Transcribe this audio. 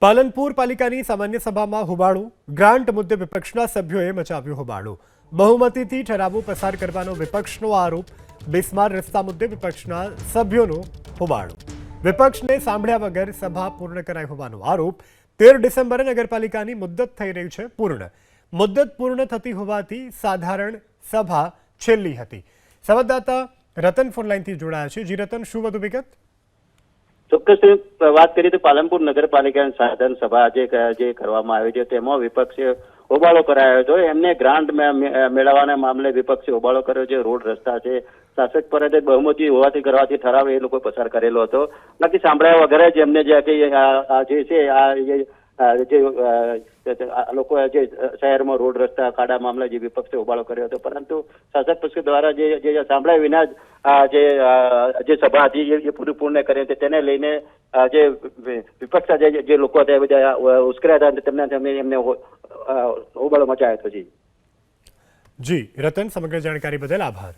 પાલનપુર પાલિકાની સામાન્ય સભામાં હોબાળો. ગ્રાન્ટ મુદ્દે વિપક્ષના સભ્યોએ મચાવ્યું હોબાળો. બહુમતીથી ઠરાવો પસાર કરવાનો વિપક્ષનો આરોપ. બિસ્માર રસ્તા મુદ્દે વિપક્ષના સભ્યોનો હોબાળો. વિપક્ષને સાંભળ્યા વગર સભા પૂર્ણ કરાઈ હોવાનો આરોપ. તેર ડિસેમ્બરે નગરપાલિકાની મુદ્દત થઈ રહી છે પૂર્ણ. મુદ્દત પૂર્ણ થતી હોવાથી સાધારણ સભા છેલ્લી હતી. સંવાદદાતા રતન ફોનલાઈનથી જોડાયા છે. જી રતન, શું વધુ વિગત? ચોક્કસ વાત કરીએ તો પાલનપુર નગરપાલિકાની સાધન સભા જે જે કરવામાં આવી છે, તેમાં વિપક્ષે હોબાળો કરાયો હતો. એમને ગ્રાન્ટ મેળવવાના મામલે વિપક્ષે હોબાળો કર્યો છે. રોડ રસ્તા છે, શાસક પર જ બહુમતી હોવાથી કરવાથી ઠરાવ એ લોકો પસાર કરેલો હતો. બાકી સાંભળ્યા વગર જ એમને જે જે છે, આ જે લોકો જે શહેરમાં રોડ રસ્તા, ખાડા મામલે જે વિપક્ષે હોબાળો કર્યો હતો. પરંતુ શાસક પક્ષ દ્વારા જે સાંભળ્યા વિના જ જે જે સભા હતી, એ- પૂરી પૂર્ણ કરી હતી. તેને લઈને જે વિપક્ષ જે લોકો હતા બધા ઉશ્કેરાયા હતા તેમના એમને હોબાળો મચાયો હતો. જી, રતન, સમગ્ર જાણકારી બદલ આભાર.